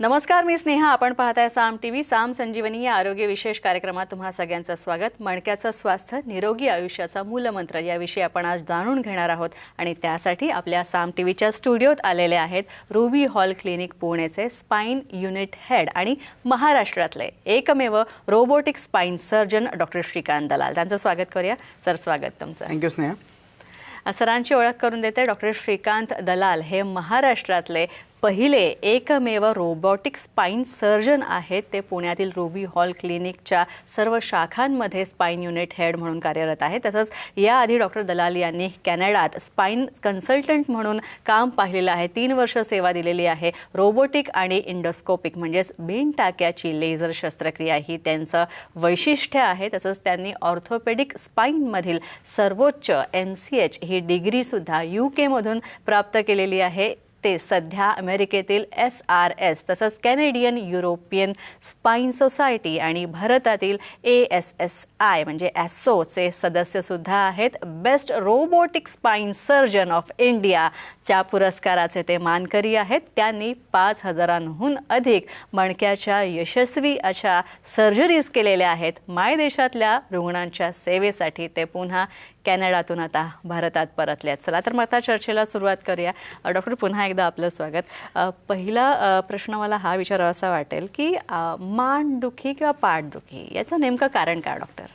नमस्कार मी स्नेहा. आपण पाहताय साम टी व्ही. साम संजीवनी या आरोग्य विशेष कार्यक्रमात तुम्हा सगळ्यांचं स्वागत. मणक्याचं स्वास्थ्य निरोगी आयुष्याचा मूलमंत्र याविषयी आपण आज जाणून घेणार आहोत. आणि त्यासाठी आपल्या साम टी व्हीच्या स्टुडिओत आलेले आहेत रुबी हॉल क्लिनिक पुणेचे स्पाइन युनिट हेड आणि महाराष्ट्रातले एकमेव robotic spine surgeon doctor Shrikant Dalal. त्यांचं स्वागत करूया. सर स्वागत तुमचं. Thank you Sneha. सरांची ओळख करून देते. डॉक्टर श्रीकांत दलाल हे महाराष्ट्रातले पहिले एकमेव रोबोटिक स्पाईन सर्जन आहेत. ते पुण्यातील रुबी हॉल क्लिनिकच्या सर्व शाखांमध्ये स्पाईन युनिट हेड म्हणून कार्यरत आहे तसंच याआधी डॉक्टर दलाल यांनी कॅनडात स्पाईन कन्सल्टंट म्हणून काम पाहिलेलं आहे. तीन वर्ष सेवा दिलेली आहे. रोबोटिक आणि इंडोस्कोपिक म्हणजेच बिन टाक्याची लेझर शस्त्रक्रिया ही त्यांचं वैशिष्ट्य आहे. तसंच त्यांनी ऑर्थोपेडिक स्पाईनमधील सर्वोच्च एम सी एच ही डिग्रीसुद्धा यू केमधून प्राप्त केलेली आहे. ते सध्या अमेरिकेतील एस आर एस तसंच कॅनेडियन युरोपियन स्पाईन सोसायटी आणि भारतातील ए एस एस आय म्हणजे ॲसोचे सदस्यसुद्धा आहेत. Best robotic spine surgeon of इंडियाच्या पुरस्काराचे ते मानकरी आहेत. त्यांनी पाच हजारांहून अधिक मणक्याच्या यशस्वी अशा सर्जरीज केलेल्या आहेत. मायदेशातल्या रुग्णांच्या सेवेसाठी ते पुन्हा कॅनडातून आता भारतात परतल्यात. चला तर मग आता चर्चेला सुरुवात करूया. डॉक्टर पुन्हा एकदा आपलं स्वागत. पहिला प्रश्न मला हा विचारावासा वाटेल की मानदुखी किंवा पाठदुखी याचं नेमकं कारण काय डॉक्टर?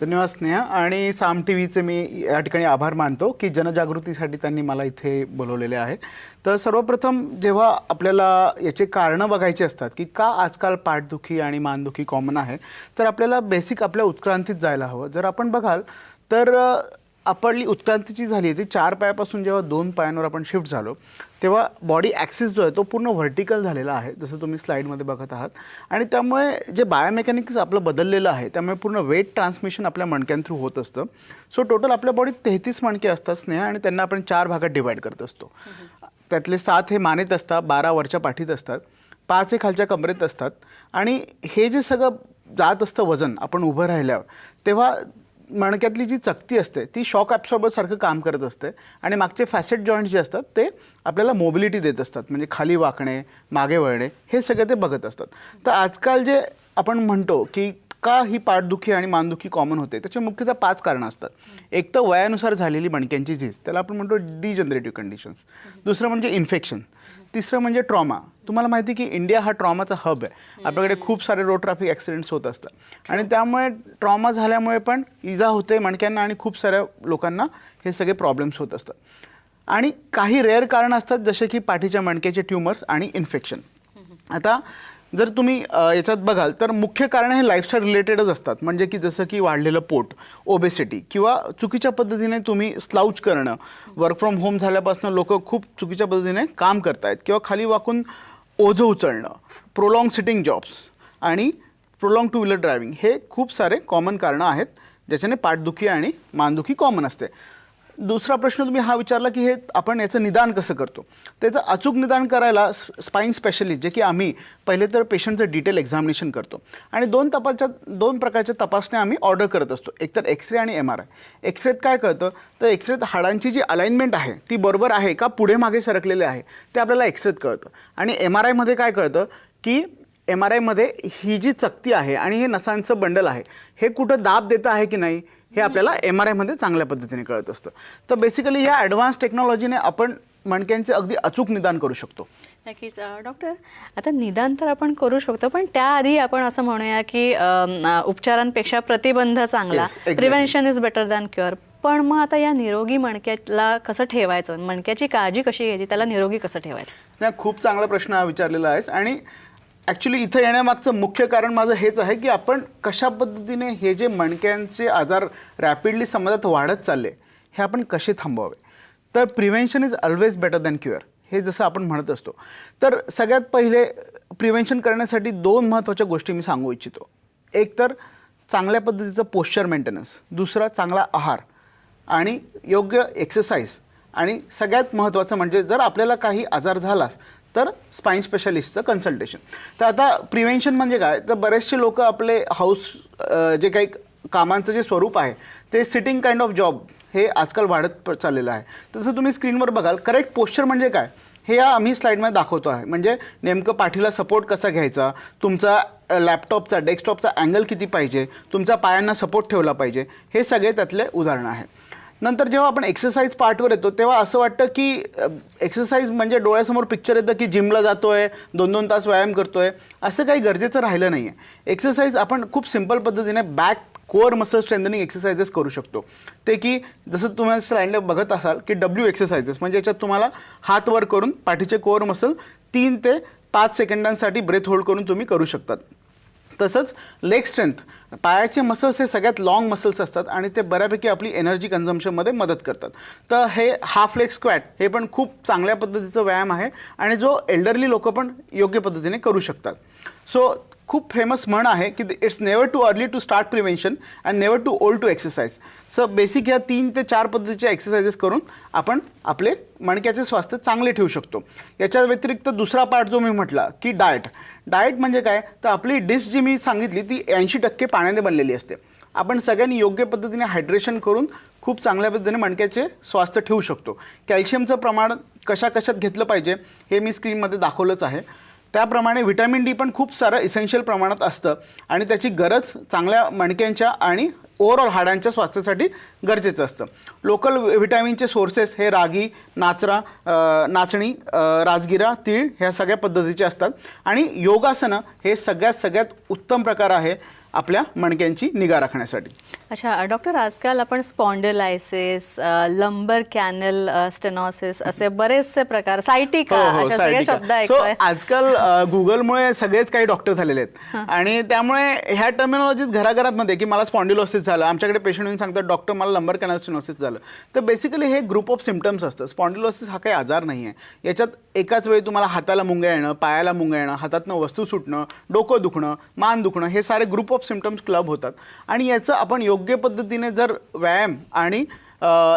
धन्यवाद स्नेहा. आणि साम टी व्हीचे मी या ठिकाणी आभार मानतो की जनजागृतीसाठी त्यांनी मला इथे बोलवलेले आहे. तर सर्वप्रथम जेव्हा आपल्याला याचे कारणं बघायची असतात की का आजकाल पाठदुखी आणि मानदुखी कॉमन आहे तर आपल्याला बेसिक आपल्या उत्क्रांतीत जायला हवं. जर आपण बघाल तर आपली उत्क्रांतीची झाली ती चार पायापासून जेव्हा दोन पायांवर आपण शिफ्ट झालो तेव्हा बॉडी ॲक्सिस जो आहे तो पूर्ण व्हर्टिकल झालेला आहे जसं तुम्ही स्लाईडमध्ये बघत आहात. आणि त्यामुळे जे बायोमेकॅनिक्स आपलं बदललेलं आहे त्यामुळे पूर्ण वेट ट्रान्समिशन आपल्या मणक्यां थ्रू होत असतं. सो टोटल आपल्या बॉडीत तेहतीस मणके असतात स्नेहा आणि त्यांना आपण चार भागात डिवाईड करत असतो. त्यातले सात हे मानेत असतात बारा वरच्या पाठीत असतात पाच हे खालच्या कमरेत असतात. आणि हे जे सगळं जात असतं वजन आपण उभं राहिल्यावर तेव्हा मणक्यातली जी चकती असते ती शॉक ॲब्सॉर्बरसारखं काम करत असते. आणि मागचे फॅसेट जॉईंट जे असतात ते आपल्याला मोबिलिटी देत असतात. म्हणजे खाली वाकणे मागे वळणे हे सगळे ते बघत असतात. तर आजकाल जे आपण म्हणतो की का ही पाठदुखी आणि मानदुखी कॉमन होते? त्याचे मुख्यतः पाच कारणं असतात. एक तर वयानुसार झालेली मणक्यांची झीज त्याला आपण म्हणतो डिजनरेटिव्ह कंडिशन्स दुसरं म्हणजे इन्फेक्शन तिसरं म्हणजे ट्रॉमा तुम्हाला माहिती आहे की इंडिया हा ट्रॉमाचा हब आहे. आपल्याकडे खूप सारे रोड ट्रॅफिक ॲक्सिडेंट्स होत असतात. आणि त्यामुळे ट्रॉमा झाल्यामुळे पण इजा होते मणक्यांना आणि खूप साऱ्या लोकांना हे सगळे प्रॉब्लेम्स होत असतात. आणि काही रेअर कारणं असतात जसे की पाठीच्या मणक्याचे ट्युमर्स आणि इन्फेक्शन आता जर तुम्ही याच्यात बघाल तर मुख्य कारण हे लाईफस्टाईल रिलेटेडच असतात. म्हणजे की जसं की वाढलेलं पोट ओबेसिटी किंवा चुकीच्या पद्धतीने तुम्ही स्लाउच करणं. वर्क फ्रॉम होम झाल्यापासून लोक खूप चुकीच्या पद्धतीने काम करतायत किंवा खाली वाकून ओझं उचलणं प्रोलॉंग सिटिंग जॉब्स आणि प्रोलॉंग टू व्हीलर ड्रायव्हिंग हे खूप सारे कॉमन कारणं आहेत ज्याच्याने पाठदुखी आणि मानदुखी कॉमन असते. दुसरा प्रश्न तुम्ही हा विचारला की हे आपण याचं निदान कसं करतो? त्याचं अचूक निदान करायला स्पाईन स्पेशलिस्ट जे की आम्ही पहिले तर पेशंटचं डिटेल एक्झामिनेशन करतो. आणि दोन तपासच्या दोन प्रकारच्या तपासण्या आम्ही ऑर्डर करत असतो. एकतर एक्सरे आणि एम आर आय एक्सरेत काय कळतं? तर एक्सरेत हाडांची जी अलाइनमेंट आहे ती बरोबर आहे का पुढे मागे सरकलेले आहे? ते आपल्याला एक्सरेत कळतं. आणि एम आर आयमध्ये काय कळतं? की एम आर आयमध्ये ही जी चकती आहे आणि हे नसांचं बंडल आहे हे कुठं दाब देतं आहे की नाही? हे आपल्याला एम आर आयमध्ये चांगल्या पद्धतीने कळत असतं. तर बेसिकली या ॲडव्हान्स टेक्नॉलॉजीने आपण मणक्यांचे अगदी अचूक निदान करू शकतो. नक्कीच. डॉक्टर आता निदान तर आपण करू शकतो पण त्याआधी आपण असं म्हणूया की उपचारांपेक्षा प्रतिबंध चांगला. Prevention is better than cure पण मग आता या निरोगी मणक्याला कसं ठेवायचं? मणक्याची काळजी कशी घ्यायची? त्याला निरोगी कसं ठेवायचं? खूप चांगला प्रश्न विचारलेला आहेस. आणि ॲक्च्युली इथं येण्यामागचं मुख्य कारण माझं हेच आहे की आपण कशा पद्धतीने हे जे मणक्यांचे आजार रॅपिडली समाजात वाढत चालले हे आपण कसे थांबवावे? तर prevention is always better than cure हे जसं आपण म्हणत असतो. तर सगळ्यात पहिले प्रिव्हेन्शन करण्यासाठी दोन महत्त्वाच्या गोष्टी मी सांगू इच्छितो. एक तर चांगल्या पद्धतीचं पोश्चर मेंटेनन्स दुसरा चांगला आहार आणि योग्य एक्सरसाइज आणि सगळ्यात महत्त्वाचं म्हणजे जर आपल्याला काही आजार झालास तर स्पाईन स्पेशालिस्टचं कन्सल्टेशन तर आता प्रिव्हेन्शन म्हणजे काय? तर बरेचसे लोक आपले हाऊस जे काही कामांचं जे स्वरूप आहे ते सिटिंग काइंड ऑफ जॉब हे आजकाल वाढत प- चाललेलं आहे. तसं तुम्ही स्क्रीनवर बघाल करेक्ट पोश्चर म्हणजे काय? हे या आम्ही स्लाईडमध्ये दाखवतो आहे. म्हणजे नेमकं पाठीला सपोर्ट कसा घ्यायचा? तुमचा लॅपटॉपचा डेस्कटॉपचा अँगल किती पाहिजे? तुमच्या पायांना सपोर्ट ठेवला पाहिजे? हे सगळे त्यातले उदाहरणं आहे नंतर जेव्हा आपण एक्सरसाइज पार्टवर येतो तेव्हा असं वाटतं की एक्सरसाइज म्हणजे डोळ्यासमोर पिक्चर येतं की जिमला जातोय दोन दोन तास व्यायाम करतोय असं काही गरजेचं राहिलं नाही आहे एक्सरसाइज आपण खूप सिंपल पद्धतीने back core muscle strengthening exercises करू शकतो. ते की जसं तुम्ही स्लाइडला बघत असाल की डब्ल्यू एक्सरसाइजेस म्हणजे याच्यात तुम्हाला हात वर करून पाठीचे कोअर मसल तीन ते पाच सेकंडांसाठी ब्रेथ होल्ड करून तुम्ही करू शकतात. तसंच लेग स्ट्रेंथ पायाचे मसल्स हे सगळ्यात लाँग मसल्स असतात आणि ते बऱ्यापैकी आपली एनर्जी कन्झम्पशनमध्ये मदत करतात. तर हे हाफ लेग स्क्वॅट हे पण खूप चांगल्या पद्धतीचं व्यायाम आहे आणि जो एल्डरली लोक पण योग्य पद्धतीने करू शकतात. सो खूप फेमस म्हण आहे की it's never too early to start prevention and never too old to exercise so basic ह्या तीन ते चार पद्धतीच्या एक्सरसाइजेस करून आपण आपले मणक्याचे स्वास्थ्य चांगले ठेवू शकतो. याच्या व्यतिरिक्त दुसरा पार्ट जो मी म्हटला की डाएट डाएट म्हणजे काय? तर आपली डिश जी मी सांगितली ती ऐंशी टक्के पाण्याने बनलेली असते. आपण सगळ्यांनी योग्य पद्धतीने हायड्रेशन करून खूप चांगल्या पद्धतीने मणक्याचे स्वास्थ्य ठेवू शकतो. कॅल्शियमचं प्रमाण कशा कशात घेतलं पाहिजे हे मी स्क्रीनमध्ये दाखवलंच आहे. त्याप्रमाणे व्हिटॅमिन डी पण खूप सारं इसेन्शियल प्रमाणात असतं आणि त्याची गरज चांगल्या मणक्यांच्या आणि ओव्हरऑल हाडांच्या स्वास्थ्यासाठी गरजेचं असतं. लोकल व्हिटॅमिनचे सोर्सेस हे रागी नाचरा नाचणी राजगिरा तीळ ह्या सगळ्या पद्धतीचे असतात. आणि योगासनं हे सगळ्यात सगळ्यात उत्तम प्रकार आहे. आपल्या मणक्यांची निगा राखण्यासाठी. अच्छा डॉक्टर आजकाल आपण स्पॉन्डिलायसिस लंबर कॅनल स्टेनॉसिस असे बरेचसे प्रकार सायटिका अशा सगळे शब्द सो आजकाल गुगलमुळे सगळेच काही डॉक्टर झालेले आहेत. आणि त्यामुळे ह्या टर्मिनॉलॉजीज घराघरात मध्ये की मला स्पॉन्डिलोसिस झालं आमच्याकडे पेशंट येऊन सांगतात डॉक्टर मला लंबर कॅनस्टिनोसिस झालं. तर बेसिकली हे ग्रुप ऑफ सिमटम्स असतं. स्पॉन्डिलोसिस हा काही आजार नाही आहे याच्यात एकाच वेळी तुम्हाला हाताला मुंग्या येणं पायाला मुंग्या येणं हातातनं वस्तू सुटणं डोकं दुखणं मान दुखणं हे सारे ग्रुप ऑफ सिमटम्स क्लब होतात. आणि याचं आपण योग्य पद्धतीने जर व्यायाम आणि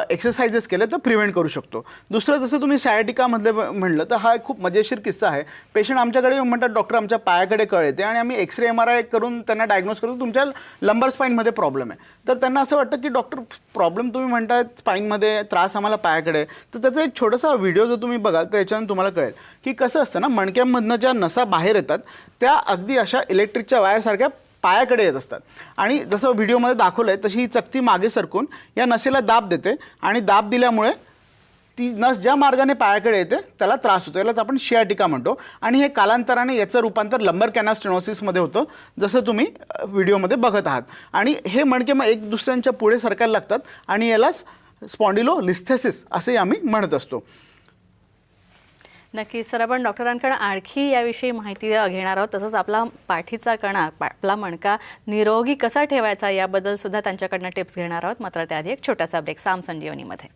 एक्सरसाइजेस केले तर प्रिव्हेंट करू शकतो. दुसरं जसं तुम्ही सायटिकामधले म्हणलं तर हा खूप मजेशीर किस्सा आहे. पेशंट आमच्याकडे येऊन म्हणतात डॉक्टर आमच्या पायाकडे कळते आणि आम्ही एक्सरे एम आर आय करून त्यांना डायग्नोज करतो तुमच्या लंबर स्पाईनमध्ये प्रॉब्लेम आहे. तर त्यांना असं वाटतं की डॉक्टर प्रॉब्लेम तुम्ही म्हणताय स्पाईनमध्ये त्रास आम्हाला पायाकडे तर त्याचा एक छोटासा व्हिडिओ जर तुम्ही बघाल तर याच्यानं तुम्हाला कळेल की कसं असतं ना मणक्यांमधनं ज्या नसा बाहेर येतात त्या अगदी अशा इलेक्ट्रिकच्या वायरसारख्या पायाकडे येत असतात. आणि जसं व्हिडिओमध्ये दाखवलं आहे तशी ही चकती मागे सरकून या नसेला दाब देते. आणि दाब दिल्यामुळे ती नस ज्या मार्गाने पायाकडे येते त्याला त्रास होतो. यालाच आपण शियाटिका म्हणतो. आणि हे कालांतराने याचं रूपांतर लंबर कॅनास्टेनोसिसमध्ये होतं जसं तुम्ही व्हिडिओमध्ये बघत आहात. आणि हे मणके मग एक दुसऱ्यांच्या पुढे सरकायला लागतात. आणि यालाच स्पॉन्डिलो लिस्थेसिस असे आम्ही म्हणत असतो. नक्की सर आपण डॉक्टरांकडे आणखी याविषयी माहिती घेणार आहोत. तसंच आपला पाठीचा कणा आपला मणका निरोगी कसा ठेवायचा याबद्दल सुद्धा त्यांच्याकडनं टिप्स घेणार आहोत. मात्र त्याआधी एक छोटासा ब्रेक साम संजीवनीमध्ये.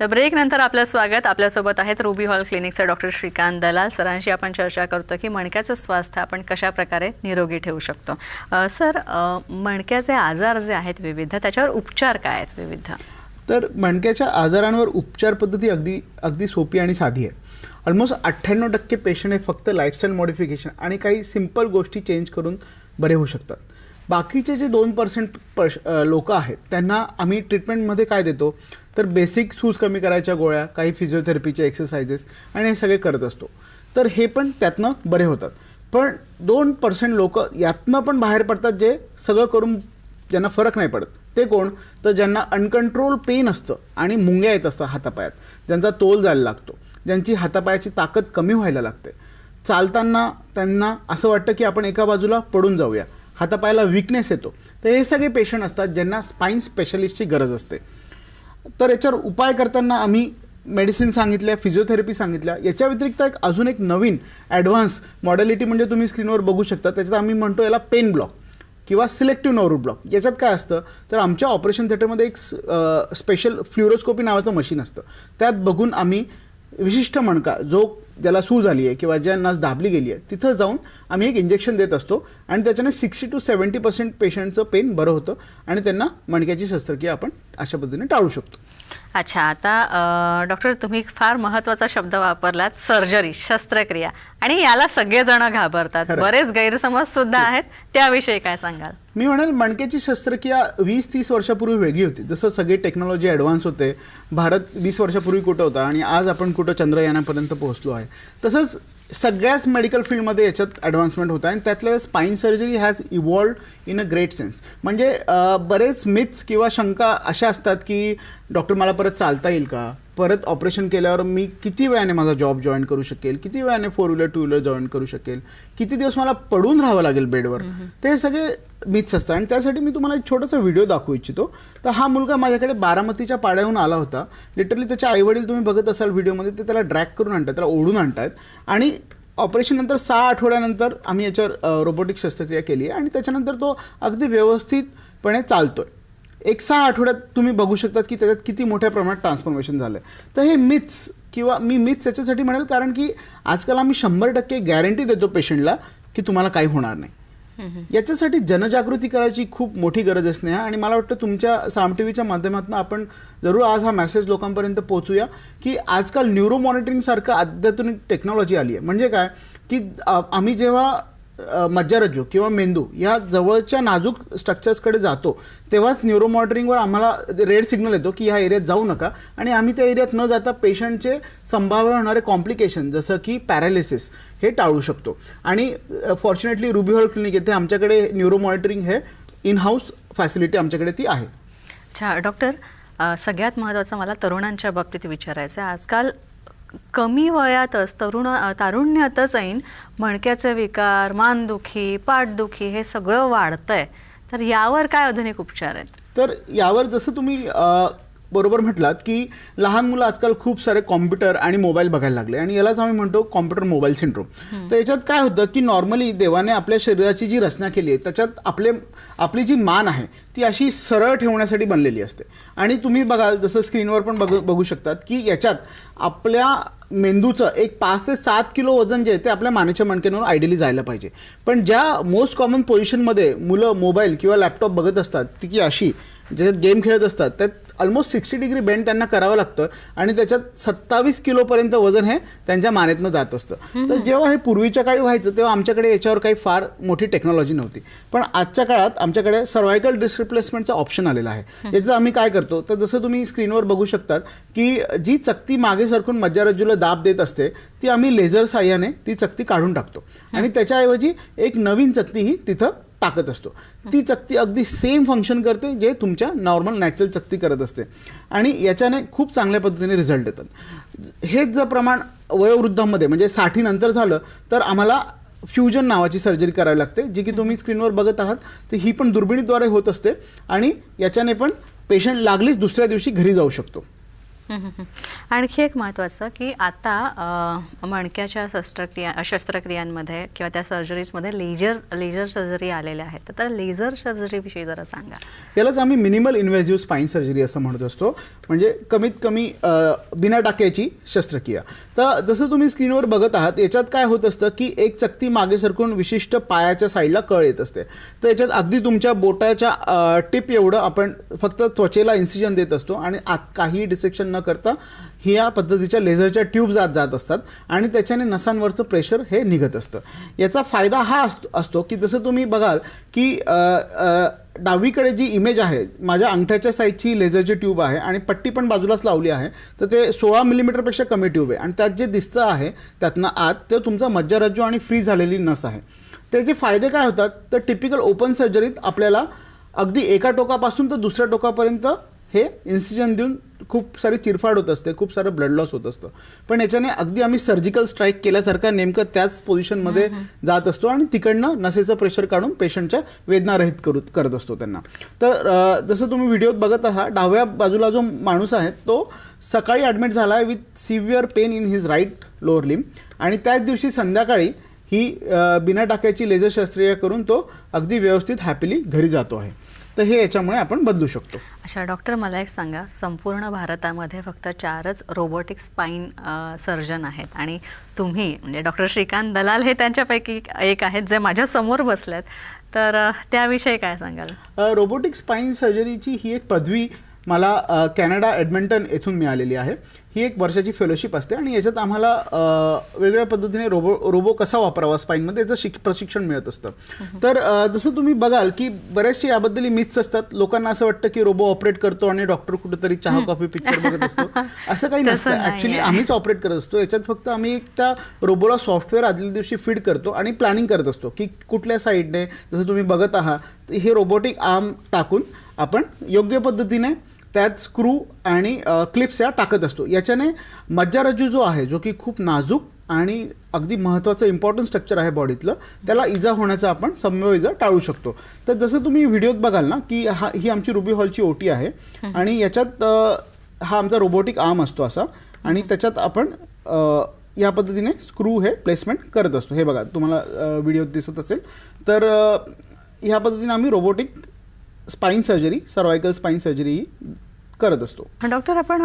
तर ब्रेक नंतर आपलं स्वागत. आपल्यासोबत आहेत रुबी हॉल क्लिनिकचे डॉक्टर श्रीकांत दलाल सरांशी आपण चर्चा करतो की मणक्याचं स्वास्थ्य आपण कशा प्रकारे निरोगी ठेवू शकतो. सर मणक्याचे आजार जे आहेत विविध त्याच्यावर उपचार काय आहेत विविध? तर मणक्याच्या आजारांवर उपचार पद्धती अगदी अगदी सोपी आणि साधी आहे ऑलमोस्ट अठ्ठ्याण्णव टक्के पेशंट हे फक्त लाईफस्टाईल मॉडिफिकेशन आणि काही सिंपल गोष्टी चेंज करून बरे होऊ शकतात. बाकीचे जे दोन पर्सेंट पर्श लोक आहेत त्यांना आम्ही ट्रीटमेंटमध्ये काय देतो? तर बेसिक सूज कमी करायच्या गोळ्या काही फिजिओथेरपीचे एक्सरसाइजेस आणि हे सगळे करत असतो. तर हे पण त्यातनं बरे होतात. पण दोन पर्सेंट लोक यातनं पण बाहेर पडतात जे सगळं करून ज्यांना फरक नाही पडत. ते कोण? तर ज्यांना अनकंट्रोल पेन असतं आणि मुंग्या येत असतात हातापायात. ज्यांचा तोल जायला लागतो. ज्यांची हातापायाची ताकद कमी व्हायला लागते. चालताना त्यांना असं वाटतं की आपण एका बाजूला पडून जाऊया. हातापायाला विकनेस येतो. तर हे सगळे पेशंट असतात ज्यांना स्पाईन स्पेशलिस्टची गरज असते. तर याच्यावर उपाय करताना आम्ही मेडिसिन सांगितल्या फिजिओथेरपी सांगितल्या. याच्या व्यतिरिक्त एक अजून एक नवीन ॲडव्हान्स मॉडॅलिटी म्हणजे तुम्ही स्क्रीनवर बघू शकता. त्याच्यात आम्ही म्हणतो याला पेन ब्लॉक किंवा सिलेक्टिव्ह नवरूट ब्लॉक याच्यात काय असतं? तर आमच्या ऑपरेशन थिएटरमध्ये एक स्पेशल फ्ल्युरोस्कोपी नावाचं मशीन असतं. त्यात बघून आम्ही विशिष्ट मणका जो ज्याला सूज आली आहे किंवा ज्या नस दाबली गेली आहे तिथं जाऊन आम्ही एक इंजेक्शन देत असतो आणि त्याच्याने सिक्स्टी टू सेवन्टी पर्सेंट पेशंटचं पेन बरं होतं आणि त्यांना मणक्याची शस्त्रक्रिया आपण अशा पद्धतीने टाळू शकतो. अच्छा आता डॉक्टर तुम्ही फार महत्त्वाचा शब्द वापरलात सर्जरी शस्त्रक्रिया आणि याला सगळेजण घाबरतात. बरेच गैरसमज सुद्धा आहेत. त्याविषयी काय सांगाल? मी म्हणेल मणक्याची शस्त्रक्रिया वीस तीस वर्षापूर्वी वेगळी होती. जसं सगळे टेक्नॉलॉजी ॲडव्हान्स होते भारत वीस वर्षापूर्वी कुठं होता आणि आज आपण कुठं चंद्रयानापर्यंत पोहोचलो आहे. तसंच सगळ्याच मेडिकल फील्डमध्ये याच्यात ॲडव्हान्समेंट होत आहे आणि त्यातल्या spine surgery has evolved in a great sense म्हणजे बरेच मिथ्स किंवा शंका अशा असतात की डॉक्टर मला परत चालता येईल का? परत ऑपरेशन केल्यावर मी किती वेळाने माझा जॉब जॉईन करू शकेल? किती वेळाने four wheeler two wheeler join करू शकेल? किती दिवस मला पडून राहावं लागेल बेडवर ते सगळे मिथ्स असतात आणि त्यासाठी मी तुम्हाला एक छोटासा व्हिडिओ दाखवू इच्छितो. तर हा मुलगा माझ्याकडे बारामतीच्या पाड्याहून आला होता. लिटरली त्याचे आईवडील तुम्ही बघत असाल व्हिडिओमध्ये ते त्याला ड्रॅग करून आणतात त्याला ओढून आणतात. आणि ऑपरेशननंतर सहा आठवड्यानंतर आम्ही याच्यावर रोबोटिक शस्त्रक्रिया केली आहे. आणि त्याच्यानंतर तो अगदी व्यवस्थितपणे चालतो आहे एक सहा आठवड्यात तुम्ही बघू शकतात की त्याच्यात किती मोठ्या प्रमाणात ट्रान्सफॉर्मेशन झालं आहे तर हे मिथ्स किंवा मी मिथ्स याच्यासाठी म्हणेल कारण की आजकाल आम्ही शंभर टक्के गॅरंटी देतो पेशंटला की तुम्हाला काही होणार नाही. याच्यासाठी जनजागृती करायची खूप मोठी गरज असणे आणि मला वाटतं तुमच्या साम टी व्हीच्या माध्यमातून आपण जरूर आज हा मेसेज लोकांपर्यंत पोहोचूया की आजकाल न्यूरो मॉनिटरिंगसारखं अत्याधुनिक टेक्नॉलॉजी आली आहे म्हणजे काय? की आम्ही जेव्हा मज्जारज्जू किंवा मेंदू या जवळच्या नाजूक स्ट्रक्चर्सकडे जातो तेव्हाच न्यूरोमॉनिटरिंगवर आम्हाला रेड सिग्नल येतो की ह्या एरियात जाऊ नका. आणि आम्ही त्या एरियात न जाता पेशंटचे संभाव्य होणारे कॉम्प्लिकेशन जसं की पॅरालिसिस हे टाळू शकतो. आणि फॉर्च्युनेटली रुबी हॉल क्लिनिक येथे आमच्याकडे न्यूरोमॉनिटरिंग हे इन हाऊस फॅसिलिटी आमच्याकडे ती आहे. अच्छा डॉक्टर सगळ्यात महत्त्वाचं मला तरुणांच्या बाबतीत विचारायचं आहे आजकाल कमी वयातच तरुण तारुण्यातच ऐन मणक्याचे विकार मानदुखी पाठदुखी हे सगळं वाढतंय. तर यावर काय आधुनिक उपचार आहेत? तर यावर जसं तुम्ही बरोबर म्हटलात की लहान मुलं आजकाल खूप सारे कॉम्प्युटर आणि मोबाईल बघायला लागले. आणि यालाच आम्ही म्हणतो कॉम्प्युटर मोबाईल सिंड्रोम. तर याच्यात काय होतं की नॉर्मली देवाने आपल्या शरीराची जी रचना केली आहे त्याच्यात आपले आपली जी मान आहे ती अशी सरळ ठेवण्यासाठी बनलेली असते. आणि तुम्ही बघाल जसं स्क्रीनवर पण बघ बघू शकतात की याच्यात आपल्या मेंदूचं एक पाच ते सात किलो वजन जे आहे ते आपल्या मानेच्या मणक्यांवर आयडियली जायला पाहिजे. पण ज्या मोस्ट कॉमन पोझिशनमध्ये मुलं मोबाईल किंवा लॅपटॉप बघत असतात ती की अशी ज्याच्यात गेम खेळत असतात त्यात ऑलमोस्ट सिक्स्टी डिग्री बेंड त्यांना करावं लागतं आणि त्याच्यात सत्तावीस किलोपर्यंत वजन हे त्यांच्या मानेतनं जात असतं. तर जेव्हा हे पूर्वीच्या काळी व्हायचं तेव्हा आमच्याकडे याच्यावर काही फार मोठी टेक्नॉलॉजी नव्हती. पण आजच्या काळात आमच्याकडे सर्वायकल डिस्क रिप्लेसमेंटचा ऑप्शन आलेला आहे. याच्यात आम्ही काय करतो तर जसं तुम्ही स्क्रीनवर बघू शकतात की जी चकती मागे सरकून मज्जारज्जूला दाब देत असते ती आम्ही लेझर साह्याने ती चकती काढून टाकतो. आणि त्याच्याऐवजी एक नवीन चकती ही तिथं टाकत असतो. ती चकती अगदी सेम फंक्शन करते जे तुमच्या नॉर्मल नॅचरल चकती करत असते. आणि याच्याने खूप चांगल्या पद्धतीने रिझल्ट येतात हेच जर प्रमाण वयोवृद्धांमध्ये म्हणजे साठीनंतर झालं तर आम्हाला फ्युजन नावाची सर्जरी करावी लागते जी की तुम्ही स्क्रीनवर बघत आहात तर ही पण दुर्बिणीद्वारे होत असते. आणि याच्याने पण पेशंट लागलीच दुसऱ्या दिवशी घरी जाऊ शकतो. आणखी एक महत्त्वाचं की आता मणक्याच्या शस्त्रक्रिया शस्त्रक्रियांमध्ये किंवा त्या सर्जरीजमध्ये लेजर लेजर सर्जरी आलेल्या आहेत. तर लेझर सर्जरीविषयी जरा सांगा. यालाच आम्ही मिनिमल इन्व्हेझिव्ह स्पाईन सर्जरी असं म्हणत असतो. म्हणजे कमीत कमी बिना टाक्याची शस्त्रक्रिया. तर जसं तुम्ही स्क्रीनवर बघत आहात याच्यात काय होत असतं की एक चकती मागे सरकून विशिष्ट पायाच्या साईडला कळ येत असते. तर याच्यात अगदी तुमच्या बोटाच्या टिप एवढं आपण फक्त त्वचेला इन्सिजन देत असतो आणि आत काही डिसेक्शन न करता ही या पद्धतीच्या लेझरच्या ट्यूब जात जात असतात आणि त्याच्याने नसांवरचं प्रेशर हे निघत असतं. याचा फायदा हा असतो असतो की जसं तुम्ही बघाल की डावीकडे जी इमेज आहे माझ्या अंगठ्याच्या साईजची लेझरची ट्यूब आहे आणि पट्टी पण बाजूलाच लावली आहे तर ते सोळा मिलीमीटरपेक्षा कमी ट्यूब आहे. आणि त्यात जे दिसतं आहे त्यातनं आत ते तुमचा मज्जारज्जू आणि फ्री झालेली नस आहे. त्याचे फायदे काय होतात? तर टिपिकल ओपन सर्जरीत आपल्याला अगदी एका टोकापासून तर दुसऱ्या टोकापर्यंत हे इन्सिजन देऊन खूप सारी चिरफाड होत असते खूप सारं ब्लड लॉस होत असतं. पण याच्याने अगदी आम्ही सर्जिकल स्ट्राईक केल्यासारखा नेमकं त्याच पोझिशनमध्ये जात असतो आणि तिकडनं नसेचं प्रेशर काढून पेशंटच्या वेदना रहित करू करत असतो त्यांना. तर जसं तुम्ही व्हिडिओत बघत आहात डाव्या बाजूला जो माणूस आहे तो सकाळी ॲडमिट झाला आहे with severe pain in his right lower limb आणि त्याच दिवशी संध्याकाळी ही बिना टाक्याची लेझर शस्त्रक्रिया करून तो अगदी व्यवस्थित हॅपीली घरी जातो आहे. तर हे याच्यामुळे आपण बदलू शकतो. अच्छा डॉक्टर मला एक सांगा. संपूर्ण भारतामध्ये फक्त चारच रोबोटिक स्पाईन सर्जन आहेत आणि तुम्ही म्हणजे डॉक्टर श्रीकांत दलाल हे त्यांच्यापैकी एक आहेत जे माझ्यासमोर बसलेत. तर त्याविषयी काय सांगाल? रोबोटिक स्पाईन सर्जरीची ही एक पदवी मला कॅनडा एडमिंटन येथून मिळालेली आहे. ही एक वर्षाची फेलोशिप असते आणि याच्यात आम्हाला वेगवेगळ्या पद्धतीने रोबो रोबो कसा वापरावा स्पाईनमध्ये याचं शिक प्रशिक्षण मिळत असतं. तर जसं तुम्ही बघाल की बरेचसे याबद्दल मिथ्स असतात. लोकांना असं वाटतं की रोबो ऑपरेट करतो आणि डॉक्टर कुठेतरी चहा कॉफी पिक्चर बघत असतो. असं काही नसतं. आहे. आम्हीच ऑपरेट करत असतो. याच्यात फक्त आम्ही एक त्या रोबोला सॉफ्टवेअर आदल्या दिवशी फीड करतो आणि प्लॅनिंग करत असतो की कुठल्या साईडने जसं तुम्ही बघत आहात हे रोबोटिक आर्म टाकून आपण योग्य पद्धतीने त्यात स्क्रू आणि क्लिप्स या टाकत असतो. याच्याने मज्जारज्जू जो आहे जो की खूप नाजूक आणि अगदी महत्त्वाचं इम्पॉर्टंट स्ट्रक्चर आहे बॉडीतलं त्याला इजा होण्याचा आपण संभाव्य इजा टाळू शकतो. तर जसं तुम्ही व्हिडिओत बघाल ना की हा ही आमची रुबी हॉलची ओटी आहे आणि याच्यात हा आमचा रोबोटिक आर्म असतो असा आणि त्याच्यात आपण या पद्धतीने स्क्रू हे प्लेसमेंट करत असतो. हे बघा तुम्हाला व्हिडिओ दिसत असेल. तर ह्या पद्धतीने आम्ही robotic spine surgery cervical spine surgery ही करत असतो. डॉक्टर आपण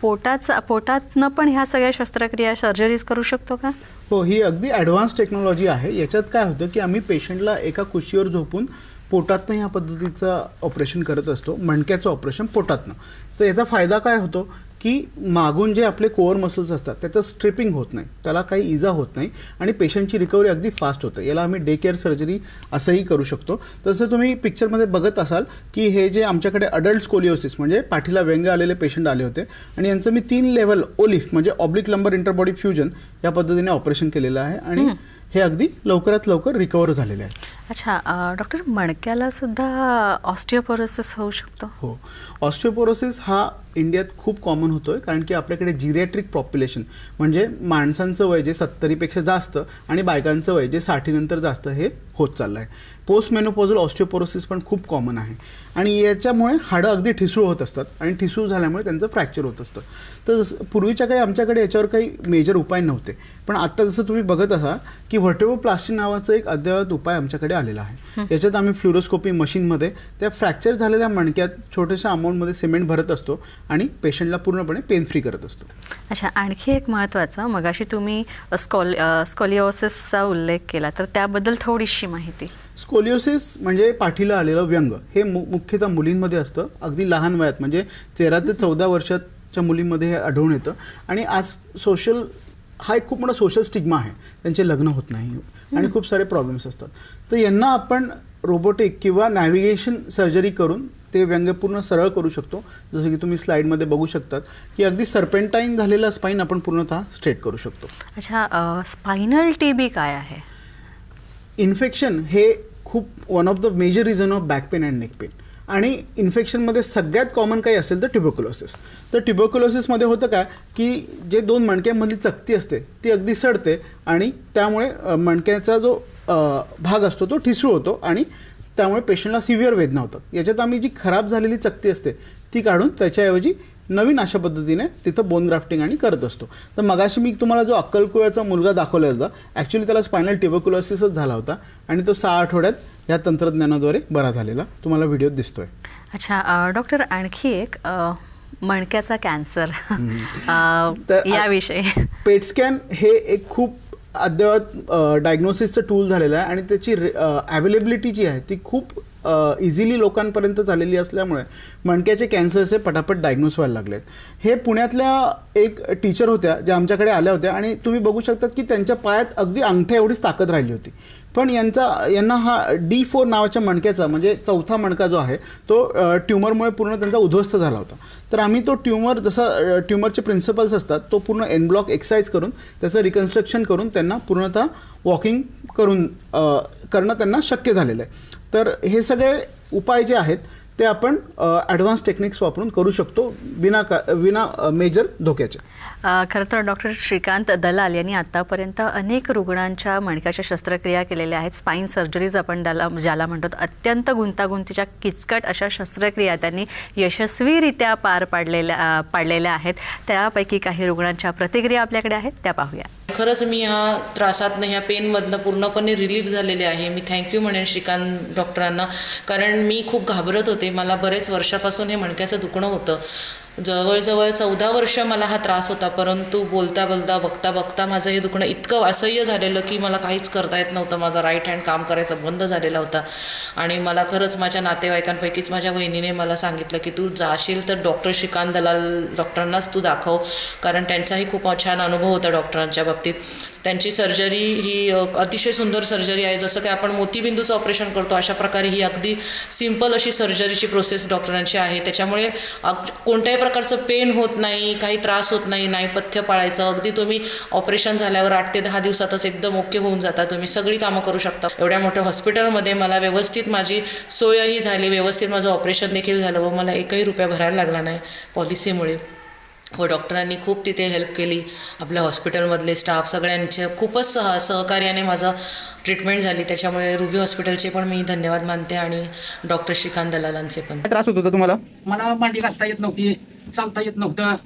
पोटाच पोटातनं पण ह्या सगळ्या शस्त्रक्रिया सर्जरीज करू शकतो का? हो ही अगदी ॲडव्हान्स टेक्नॉलॉजी आहे. याच्यात काय होतं की आम्ही पेशंटला एका कुशीवर झोपून पोटातनं ह्या पद्धतीचं ऑपरेशन करत असतो. मणक्याचं ऑपरेशन पोटातनं. तर याचा फायदा काय होतो? की मागून जे आपले कोअर मसल्स असतात त्याचं स्ट्रिपिंग होत नाही. त्याला काही इजा होत नाही आणि पेशंटची रिकव्हरी अगदी फास्ट होते. याला आम्ही डे केअर सर्जरी असंही करू शकतो. तसं तुम्ही पिक्चरमध्ये बघत असाल की हे जे आमच्याकडे अडल्ट स्कोलिओसिस म्हणजे पाठीला व्यंग आलेले पेशंट आले होते आणि यांचं मी तीन लेवल ओलिफ म्हणजे ऑब्लिक लंबर इंटरबॉडी फ्युजन या पद्धतीने ऑपरेशन केलेलं आहे आणि हे अगदी लवकरात लवकर रिकवर झालेले आहे. अच्छा डॉक्टर मणक्याला सुद्धा ऑस्टिओपोरोसिस होऊ शकतो? हो. ऑस्टिओपोरोसिस हा इंडियात खूप कॉमन होतोय कारण की आपल्याकडे जिरॅट्रिक पॉप्युलेशन म्हणजे माणसांचं वय जे सत्तरीपेक्षा जास्त आणि बायकांचं वय जे साठीनंतर जास्त हे होत चाललं आहे पोस्ट मेनोपॉझल ऑस्टिओपोरोसिस पण खूप कॉमन आहे. आणि याच्यामुळे हाडं अगदी ठिसूळ होत असतात आणि ठिसूळ झाल्यामुळे त्यांचं फ्रॅक्चर होत असतं. तर जसं- पूर्वीच्या काळी आमच्याकडे याच्यावर काही मेजर उपाय नव्हते. पण आता जसं तुम्ही बघत असाल की व्हर्टेबोप्लास्टी नावाचं एक अद्ययावत उपाय आमच्याकडे आलेला आहे. याच्यात आम्ही फ्लुरोस्कोपी मशीनमध्ये त्या फ्रॅक्चर झालेल्या मणक्यात छोट्याशा अमाऊंटमध्ये सिमेंट भरत असतो आणि पेशंटला पूर्णपणे पेन फ्री करत असतो. अच्छा आणखी एक महत्त्वाचं मगाशी तुम्ही स्कॉल स्कॉलिओसिसचा उल्लेख केला तर त्याबद्दल थोडीशी माहिती. स्कोलिओसिस म्हणजे पाठीला आलेलं व्यंग हे मु मुख्यतः मुलींमध्ये असतं. अगदी लहान वयात म्हणजे तेरा ते चौदा वर्षाच्या मुलींमध्ये हे आढळून येतं. आणि आज सोशल हा एक खूप मोठा सोशल स्टिग्मा आहे. त्यांचे लग्न होत नाही. आणि खूप सारे प्रॉब्लेम्स असतात. तर यांना आपण रोबोटिक किंवा नॅव्हिगेशन सर्जरी करून ते व्यंग पूर्ण सरळ करू शकतो. जसं की तुम्ही स्लाईडमध्ये बघू शकतात की अगदी सर्पेंटाईन झालेला स्पाईन आपण पूर्णतः स्ट्रेट करू शकतो. अच्छा स्पायनल टी बी काय आहे? इन्फेक्शन हे खूप one of the major reason of back pain and neck pain आणि इन्फेक्शनमध्ये सगळ्यात कॉमन काही असेल तर ट्युबोक्युलोसिस तर ट्युबोक्युलोसिसमध्ये होतं काय की जे दोन मणक्यांमधली चकती असते ती अगदी सडते आणि त्यामुळे मणक्याचा जो भाग असतो तो ठिसूळ होतो आणि त्यामुळे पेशंटला सिव्हिअर वेदना होतात. याच्यात आम्ही जी खराब झालेली चकती असते ती काढून त्याच्याऐवजी नवीन अशा पद्धतीने तिथं बोन ग्राफ्टिंग आणि करत असतो. तर मगाशी मी तुम्हाला जो अक्कलकुव्याचा मुलगा दाखवला होता ॲक्च्युली त्याला स्पायनल ट्युबोक्युलोसिसच झाला होता आणि तो सहा आठवड्यात या तंत्रज्ञानाद्वारे बरा झालेला तुम्हाला व्हिडिओ दिसतोय. अच्छा डॉक्टर आणखी एक मणक्याचा कॅन्सर तर- याविषयी. पेट स्कॅन हे एक खूप अद्ययावत डायग्नोसिसचं टूल झालेलं आहे आणि त्याची अवेलेबिलिटी जी आहे ती खूप इझिली लोकांपर्यंत झालेली असल्यामुळे मणक्याचे कॅन्सर्स हे पटापट डायग्नोस व्हायला लागलेत. हे पुण्यातल्या एक टीचर होत्या ज्या आमच्याकडे आल्या होत्या आणि तुम्ही बघू शकतात की त्यांच्या पायात अगदी अंगठ्या एवढीच ताकद राहिली होती. पण यांचा यांना हा डी फोर नावाच्या मणक्याचा म्हणजे चौथा मणका जो आहे तो ट्युमरमुळे पूर्ण त्यांचा उद्ध्वस्त झाला होता. तर आम्ही तो ट्युमर जसा ट्युमरचे प्रिन्सिपल्स असतात तो पूर्ण एन ब्लॉक करून त्याचं रिकन्स्ट्रक्शन करून त्यांना पूर्णतः वॉकिंग करून करणं त्यांना शक्य झालेलं आहे. तर हे सगळे उपाय जे आहेत ते आपण ॲडव्हान्स टेक्निक्स वापरून करू शकतो विना का विना मेजर धोक्याचे. खरं तर डॉक्टर श्रीकांत दलाल यांनी आतापर्यंत अनेक रुग्णांच्या मणक्याच्या शस्त्रक्रिया केलेल्या आहेत. स्पाईन सर्जरीज आपण त्याला ज्याला म्हणतो अत्यंत गुंतागुंतीच्या किचकट अशा शस्त्रक्रिया त्यांनी यशस्वीरित्या पार पाडलेल्या पाडलेल्या आहेत. त्यापैकी काही रुग्णांच्या प्रतिक्रिया आपल्याकडे आहेत. त्या पाहूया. खरंच मी ह्या त्रासातनं ह्या पेनमधनं पूर्णपणे रिलीफ झालेले आहे. मी थँक्यू म्हणेन श्रीकांत डॉक्टरांना कारण मी खूप घाबरत होते. मला बरेच वर्षापासून हे मणक्याचं दुखणं होतं. जवळजवळ चौदा वर्ष मला हा त्रास होता परंतु बोलता बोलता बघता बघता माझं हे दुखणं इतकं असह्य झालेलं की मला काहीच करता येत नव्हतं. माझा राईट हँड काम करायचं बंद झालेला होता. आणि मला खरंच माझ्या नातेवाईकांपैकीच माझ्या वहिनीने मला सांगितलं की तू जाशील तर डॉक्टर श्रीकांत दलाल डॉक्टरांनाच तू दाखव. कारण त्यांचाही खूप छान अनुभव होता डॉक्टरांच्या बाबतीत. त्यांची सर्जरी ही अतिशय सुंदर सर्जरी आहे. जसं की आपण मोतीबिंदूचं ऑपरेशन करतो अशा प्रकारे ही अगदी सिंपल अशी सर्जरीची प्रोसेस डॉक्टरांची आहे. त्याच्यामुळे अग कोणत्याही प्रकारचं पेन होत नाही काही त्रास होत नाही नाही पथ्य पाळायचं. अगदी तुम्ही ऑपरेशन झाल्यावर आठ ते दहा दिवसातच एकदम ओके होऊन जाता. तुम्ही सगळी कामं करू शकता. एवढ्या मोठ्या हॉस्पिटलमध्ये मला व्यवस्थित माझी सोयही झाली. व्यवस्थित माझं ऑपरेशन देखील झालं व मला एकही रुपया भरायला लागला नाही. पॉलिसीमुळे. व डॉक्टरांनी खूप तिथे हेल्प केली. आपल्या हॉस्पिटलमधले स्टाफ सगळ्यांचे खूपच सह सहकार्याने माझं ट्रीटमेंट झाली. त्याच्यामुळे रुबी हॉस्पिटलचे पण मी धन्यवाद मानते आणि डॉक्टर श्रीकांत दलालांचे पण. त्रास होत होता तुम्हाला? मला मांडी घालता येत नव्हती चालता येत नव्हतं.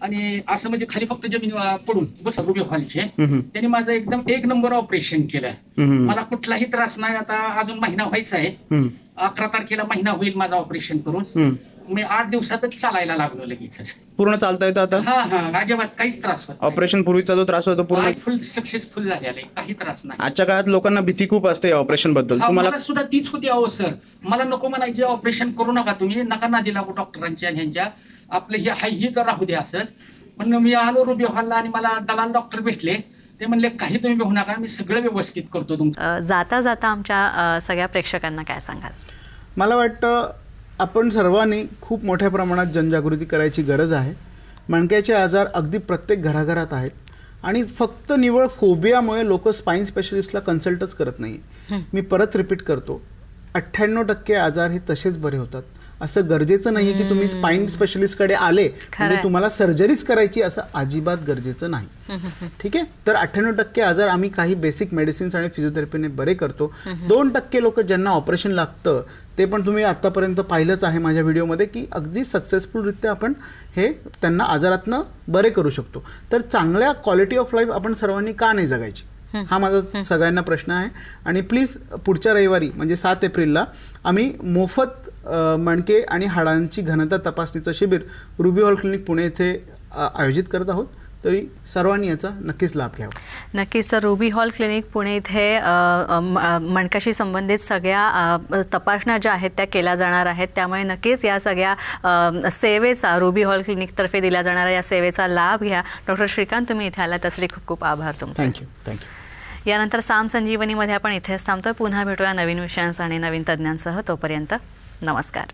आणि असं म्हणजे खाली फक्त जमीन पडून बस रुबी हॉलचे. त्यांनी माझं एकदम एक नंबर ऑपरेशन केलं. मला कुठलाही त्रास नाही. आता अजून महिना व्हायचा आहे. अकरा तारखेला महिना होईल माझं ऑपरेशन करून. मी आठ दिवसातच चालायला लागलो लगेचच. पूर्ण चालता येतं आता? हा हा अजिबात काहीच त्रास होत ऑपरेशन पूर्वीचा जो त्रास होता पूर्ण फुल सक्सेसफुल झालेला आहे काही त्रास नाही. आजच्या काळात लोकांना भीती खूप असते या ऑपरेशनबद्दल. हा, तुम्हाला मला सुद्धा तीच होती अहो सर मला नको म्हणायचे ऑपरेशन करू नका तुम्ही नका ना दिला डॉक्टरांच्या आणि ह्यांच्या. आपलं हे हाय ही तर राहू द्या असंच. पण मी आलो रुबी हॉलला आणि मला दलाल डॉक्टर भेटले. ते म्हणले काही तुम्ही भेटू नका मी सगळं व्यवस्थित करतो तुमचं. अ, जाता जाता आमच्या अ, सगळ्या प्रेक्षकांना काय सांगाल? मला वाटतं आपण सर्वांनी खूप मोठ्या प्रमाणात जनजागृती करायची गरज आहे. मणक्याचे आजार अगदी प्रत्येक घराघरात आहेत. आणि फक्त निवळ फोबियामुळे लोक स्पाईन स्पेशलिस्टला कन्सल्टच करत नाही मी परत रिपीट करतो. अठ्ठ्याण्णव टक्के आजार हे तसेच बरे होतात. असं गरजेचं नाही की तुम्ही स्पाईन स्पेशलिस्टकडे आले म्हणजे. तुम्हाला सर्जरीच करायची असं अजिबात गरजेचं नाही. ठीक आहे? तर अठ्ठ्याण्णव टक्के आजार आम्ही काही बेसिक मेडिसिन्स आणि फिजिओथेरपीने बरे करतो. दोन टक्के लोक ज्यांना ऑपरेशन लागतं ते पण तुम्ही आतापर्यंत पाहिलंच आहे माझ्या व्हिडिओमध्ये की अगदी सक्सेसफुलरित्या आपण हे त्यांना आजारातनं बरे करू शकतो. तर चांगल्या क्वालिटी ऑफ लाईफ आपण सर्वांनी का नाही जगायची? हा माझा सगळ्यांना प्रश्न आहे. आणि प्लीज पुढच्या रविवारी म्हणजे सात एप्रिलला आम्ही मोफत मणके आणि हाडांची घनता तपासणीचं शिबिर रुबी हॉल क्लिनिक पुणे येथे आयोजित करत आहोत. तरी सर्वांनी याचा नक्कीच लाभ घ्यावा. नक्कीच तर रुबी हॉल क्लिनिक पुणे इथे मणकाशी संबंधित सगळ्या तपासण्या ज्या आहेत त्या केल्या जाणार आहेत. त्यामुळे नक्कीच या सगळ्या सेवेचा रुबी हॉल क्लिनिकतर्फे दिल्या जाणाऱ्या या सेवेचा लाभ घ्या. डॉक्टर श्रीकांत तुम्ही इथे आला त्यासाठी खूप खूप आभार तुमचे. थँक्यू थँक्यू यानंतर साम संजीवनीमध्ये आपण इथेच थांबतोय. पुन्हा भेटूया नवीन विषयांसह आणि नवीन तज्ज्ञांसह तोपर्यंत. नमस्कार.